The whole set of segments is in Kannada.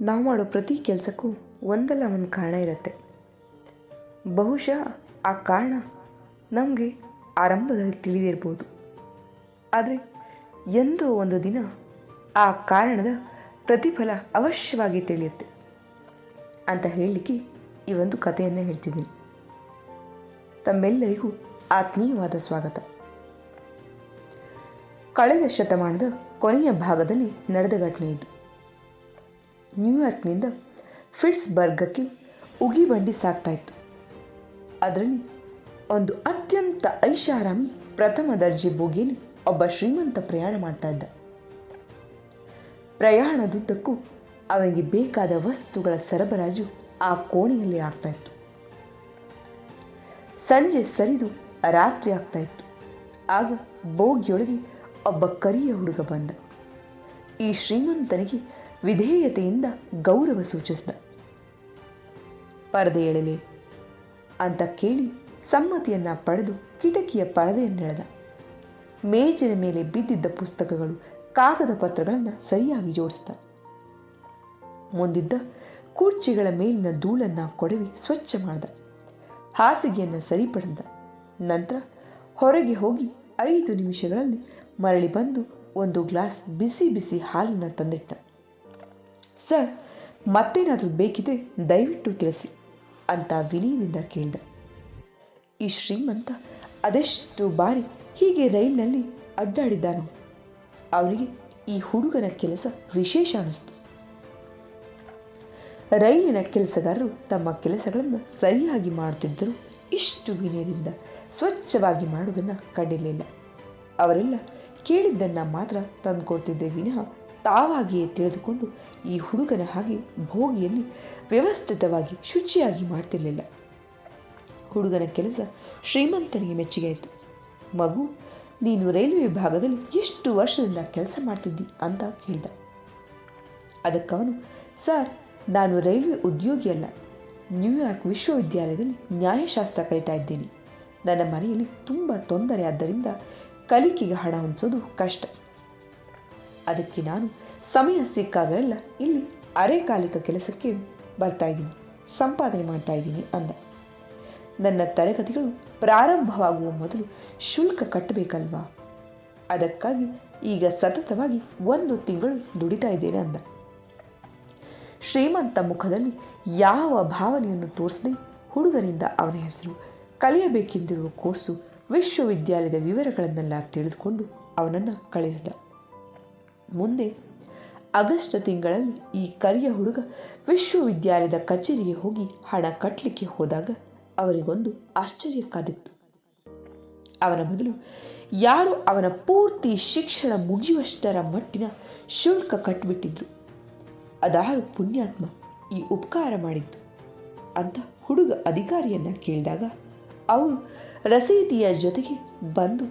ನಾವು ಮಾಡೋ ಪ್ರತಿ ಕೆಲಸಕ್ಕೂ ಒಂದಲ್ಲ ಒಂದು ಕಾರಣ ಇರುತ್ತೆ. ಬಹುಶಃ ಆ ಕಾರಣ ನಮಗೆ ಆರಂಭದಲ್ಲಿ ತಿಳಿದಿರ್ಬೋದು. ಆದರೆ ಎಂದೋ ಒಂದು ದಿನ ಆ ಕಾರಣದ ಪ್ರತಿಫಲ ಅವಶ್ಯವಾಗಿ ತಿಳಿಯುತ್ತೆ. ಅಂತ ಹೇಳಲಿಕ್ಕೆ ಈ ಒಂದು ಕಥೆಯನ್ನು ಹೇಳ್ತಿದ್ದೀನಿ. ತಮ್ಮೆಲ್ಲರಿಗೂ ಆತ್ಮೀಯವಾದ ಸ್ವಾಗತ. ಕಳೆದ ಶತಮಾನದ ಕೊನೆಯ ಭಾಗದಲ್ಲಿ ನಡೆದ ಘಟನೆ ಇದು. ನ್ಯೂಯಾರ್ಕ್ನಿಂದ ಫಿಟ್ಸ್ಬರ್ಗಕ್ಕೆ ಉಗಿ ಬಂಡಿ ಸಾಗ್ತಾ ಇತ್ತು ಅದರಲ್ಲಿ ಒಂದು ಅತ್ಯಂತ ಐಷಾರಾಮಿ ಪ್ರಥಮ ದರ್ಜೆ ಬೋಗಿಯಲ್ಲಿ ಒಬ್ಬ ಶ್ರೀಮಂತ ಪ್ರಯಾಣ ಮಾಡ್ತಾ ಇದ್ದ ಪ್ರಯಾಣದುದ್ದಕ್ಕೂ ಅವನಿಗೆ ಬೇಕಾದ ವಸ್ತುಗಳ ಸರಬರಾಜು ಆ ಕೋಣೆಯಲ್ಲಿ ಆಗ್ತಾ ಇತ್ತು ಸಂಜೆ ಸರಿದು ರಾತ್ರಿ ಆಗ್ತಾ ಇತ್ತು ಆಗ ಬೋಗಿಯೊಳಗೆ ಒಬ್ಬ ಕರಿಯ ಹುಡುಗ ಬಂದ. ಈ ಶ್ರೀಮಂತನಿಗೆ ವಿಧೇಯತೆಯಿಂದ ಗೌರವ ಸೂಚಿಸಿದ. ಪರದೆ ಎಳೆಲೆ. ಅಂತ ಕೇಳಿ ಸಮ್ಮತಿಯನ್ನ ಪಡೆದು ಕಿಟಕಿಯ ಪರದೆಯನ್ನೆಳೆದ. ಮೇಜಿನ ಮೇಲೆ ಬಿದ್ದಿದ್ದ ಪುಸ್ತಕಗಳು ಕಾಗದ ಪತ್ರಗಳನ್ನು ಸರಿಯಾಗಿ ಜೋಡಿಸಿದ. ಮುಂದಿದ್ದ ಕುರ್ಚಿಗಳ ಮೇಲಿನ ಧೂಳನ್ನು ಕೊಡವಿ ಸ್ವಚ್ಛ ಮಾಡಿದ. ಹಾಸಿಗೆಯನ್ನು ಸರಿಪಡಿಸಿದ ನಂತರ ಹೊರಗೆ ಹೋಗಿ ಐದು ನಿಮಿಷಗಳಲ್ಲಿ ಮರಳಿ ಬಂದು ಒಂದು ಗ್ಲಾಸ್ ಬಿಸಿ ಬಿಸಿ ಹಾಲನ್ನು ತಂದಿಟ್ಟ. ಸರ್, ಮತ್ತೇನಾದರೂ ಬೇಕಿದೆ ದಯವಿಟ್ಟು ತಿಳಿಸಿ ಅಂತ ವಿನಯದಿಂದ ಕೇಳಿದ. ಈ ಶ್ರೀಮಂತ ಅದೆಷ್ಟು ಬಾರಿ ಹೀಗೆ ರೈಲಿನಲ್ಲಿ ಅಡ್ಡಾಡಿದ್ದಾನೋ, ಅವರಿಗೆ ಈ ಹುಡುಗನ ಕೆಲಸ ವಿಶೇಷ ಅನ್ನಿಸ್ತು. ರೈಲಿನ ಕೆಲಸಗಾರರು ತಮ್ಮ ಕೆಲಸಗಳನ್ನು ಸರಿಯಾಗಿ ಮಾಡುತ್ತಿದ್ದರೂ ಇಷ್ಟು ವಿನಯದಿಂದ ಸ್ವಚ್ಛವಾಗಿ ಮಾಡುವುದನ್ನು ಕಂಡಿರಲಿಲ್ಲ. ಅವರೆಲ್ಲ ಕೇಳಿದ್ದನ್ನು ಮಾತ್ರ ತಂದುಕೊಡ್ತಿದ್ದೆ ವಿನಃ ತಾವಾಗಿಯೇ ತಿಳಿದುಕೊಂಡು ಈ ಹುಡುಗನ ಹಾಗೆ ಭೋಗಿಯಲ್ಲಿ ವ್ಯವಸ್ಥಿತವಾಗಿ ಶುಚಿಯಾಗಿ ಮಾಡ್ತಿರಲಿಲ್ಲ. ಹುಡುಗನ ಕೆಲಸ ಶ್ರೀಮಂತನಿಗೆ ಮೆಚ್ಚುಗೆ ಆಯಿತು ಮಗು, ನೀನು ರೈಲ್ವೆ ವಿಭಾಗದಲ್ಲಿ ಎಷ್ಟು ವರ್ಷದಿಂದ ಕೆಲಸ ಮಾಡ್ತಿದ್ದಿ? ಅಂತ ಕೇಳಿದ. ಅದಕ್ಕವನು, ಸರ್, ನಾನು ರೈಲ್ವೆ ಉದ್ಯೋಗಿಯಲ್ಲ ನ್ಯೂಯಾರ್ಕ್ ವಿಶ್ವವಿದ್ಯಾಲಯದಲ್ಲಿ ನ್ಯಾಯಶಾಸ್ತ್ರ ಕಲಿತಾ ಇದ್ದೇನೆ. ನನ್ನ ಮನೆಯಲ್ಲಿ ತುಂಬ ತೊಂದರೆ ಆದ್ದರಿಂದ ಕಲಿಕೆಗೆ ಹಣ ಹೊಂದಿಸೋದು ಕಷ್ಟ. ಅದಕ್ಕೆ ನಾನು ಸಮಯ ಸಿಕ್ಕಾಗಲೆಲ್ಲ ಇಲ್ಲಿ ಅರೆಕಾಲಿಕ ಕೆಲಸಕ್ಕೆ ಬರ್ತಾ ಇದ್ದೀನಿ, ಸಂಪಾದನೆ ಮಾಡ್ತಾ ಇದ್ದೀನಿ ಅಂದ. ನನ್ನ ತರಗತಿಗಳು ಪ್ರಾರಂಭವಾಗುವ ಮೊದಲು ಶುಲ್ಕ ಕಟ್ಟಬೇಕಲ್ವಾ? ಅದಕ್ಕಾಗಿ ಈಗ ಸತತವಾಗಿ ಒಂದು ತಿಂಗಳು ದುಡಿತಾ ಇದ್ದೇನೆ ಅಂದ. ಶ್ರೀಮಂತ ಮುಖದಲ್ಲಿ ಯಾವ ಭಾವನೆಯನ್ನು ತೋರಿಸದೆ ಹುಡುಗನಿಂದ ಅವನ ಹೆಸರು ಕಲಿಯಬೇಕೆಂದಿರುವ ಕೋರ್ಸು ವಿಶ್ವವಿದ್ಯಾಲಯದ ವಿವರಗಳನ್ನೆಲ್ಲ ತಿಳಿದುಕೊಂಡು ಅವನನ್ನು ಕಳಿಸಿದ ಮುಂದೆ ಆಗಸ್ಟ್ ತಿಂಗಳಲ್ಲಿ ಈ ಕರಿಯ ಹುಡುಗ ವಿಶ್ವವಿದ್ಯಾಲಯದ ಕಚೇರಿಗೆ ಹೋಗಿ ಹಣ ಕಟ್ಟಲಿಕ್ಕೆ ಹೋದಾಗ ಅವರಿಗೊಂದು ಆಶ್ಚರ್ಯ ಕಾದಿತ್ತು ಅವನ ಬದಲು ಯಾರು ಅವನ ಪೂರ್ತಿ ಶಿಕ್ಷಣ ಮುಗಿಯುವಷ್ಟರ ಮಟ್ಟಿನ ಶುಲ್ಕ ಕಟ್ಟಿಬಿಟ್ಟಿದ್ರು ಅದಾರು ಪುಣ್ಯಾತ್ಮ ಈ ಉಪಕಾರ ಮಾಡಿದ್ದು ಅಂತ ಹುಡುಗ ಅಧಿಕಾರಿಯನ್ನ ಕೇಳಿದಾಗ ಅವರು ರಸೀದಿಯ ಜೊತೆಗೆ ಬಂದು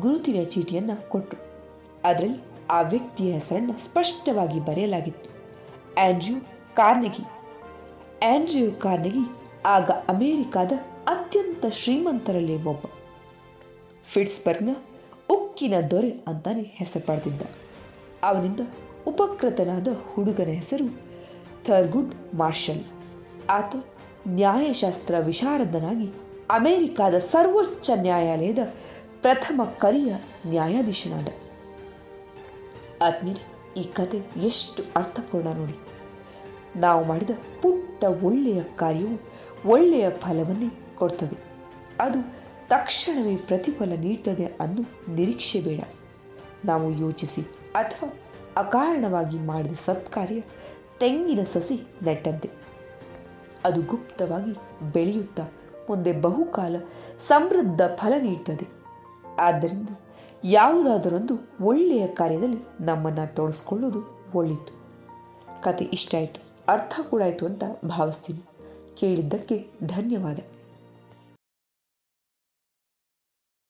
ಗುರುತಿನ ಚೀಟಿಯನ್ನು ಕೊಟ್ಟರು ಅದರಲ್ಲಿ ಆ ವ್ಯಕ್ತಿಯ ಹೆಸರನ್ನು ಸ್ಪಷ್ಟವಾಗಿ ಬರೆಯಲಾಗಿತ್ತು. ಆಂಡ್ರ್ಯೂ ಕಾರ್ನೆಗಿ. ಆಂಡ್ರ್ಯೂ ಕಾರ್ನೆಗಿ ಆಗ ಅಮೆರಿಕಾದ ಅತ್ಯಂತ ಶ್ರೀಮಂತರಲ್ಲಿ ಒಬ್ಬ. ಫಿಟ್ಸ್ಬರ್ಗ್ನ ಉಕ್ಕಿನ ದೊರೆ ಅಂತಾನೆ ಹೆಸರು ಪಡೆದಿದ್ದ. ಅವನಿಂದ ಉಪಕೃತನಾದ ಹುಡುಗನ ಹೆಸರು ಥರ್ಗುಡ್ ಮಾರ್ಷಲ್. ಆತ ನ್ಯಾಯಶಾಸ್ತ್ರ ವಿಶಾರದನಾಗಿ ಅಮೆರಿಕಾದ ಸರ್ವೋಚ್ಚ ನ್ಯಾಯಾಲಯದ ಪ್ರಥಮ ಕರಿಯ ನ್ಯಾಯಾಧೀಶನಾದ. ಆದ್ಮೇಲೆ ಈ ಕತೆ ಎಷ್ಟು ಅರ್ಥಪೂರ್ಣ ನೋಡಿ. ನಾವು ಮಾಡಿದ ಪುಟ್ಟ ಒಳ್ಳೆಯ ಕಾರ್ಯವು ಒಳ್ಳೆಯ ಫಲವನ್ನೇ ಕೊಡ್ತದೆ. ಅದು ತಕ್ಷಣವೇ ಪ್ರತಿಫಲ ನೀಡ್ತದೆ ಅನ್ನೋ ನಿರೀಕ್ಷೆ ಬೇಡ. ನಾವು ಯೋಚಿಸಿ ಅಥವಾ ಅಕಾರಣವಾಗಿ ಮಾಡಿದ ಸತ್ಕಾರ್ಯ ತೆಂಗಿನ ಸಸಿ ನೆಟ್ಟಂತೆ. ಅದು ಗುಪ್ತವಾಗಿ ಬೆಳೆಯುತ್ತಾ ಮುಂದೆ ಬಹುಕಾಲ ಸಮೃದ್ಧ ಫಲ ನೀಡ್ತದೆ. ಆದ್ದರಿಂದ ಯಾವುದಾದರೊಂದು ಒಳ್ಳೆಯ ಕಾರ್ಯದಲ್ಲಿ ನಮ್ಮನ್ನು ತೊಡಸ್ಕೊಳ್ಳೋದು ಒಳ್ಳೆಯದು ಕತೆ ಇಷ್ಟ ಆಯಿತು, ಅರ್ಥ ಕೂಡ ಆಯಿತು ಅಂತ ಭಾವಿಸ್ತೀನಿ. ಕೇಳಿದ್ದಕ್ಕೆ ಧನ್ಯವಾದ.